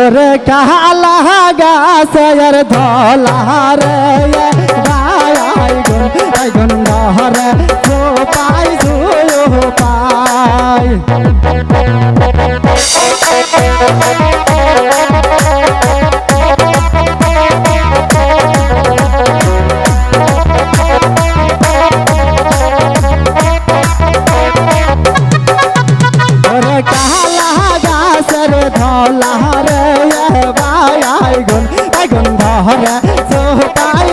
ওরে কালা গাছের ধলা রে। আইগুন আইগুন তো পাই তুই পাই।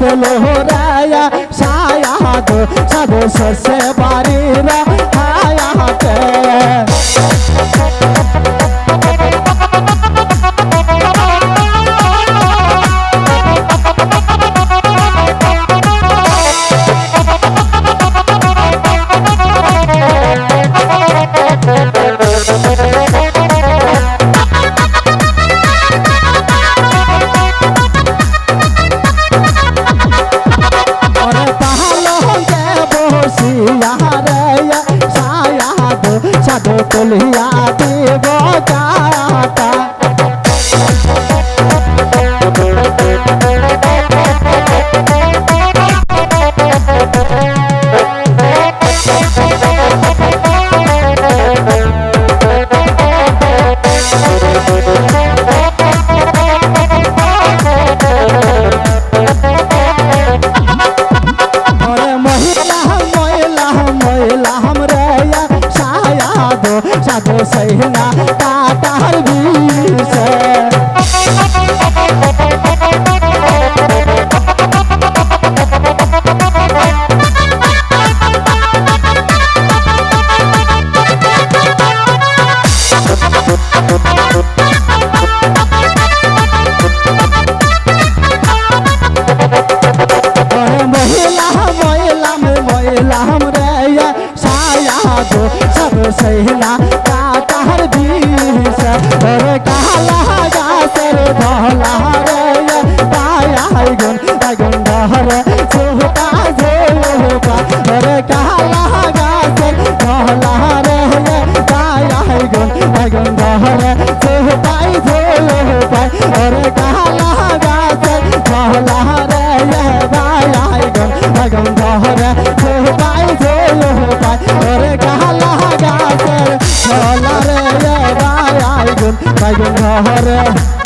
ফলো হরায়া সায়াদ সব সরসে कहना का कहर भी सर और कहला जा सर भला रे। শহরে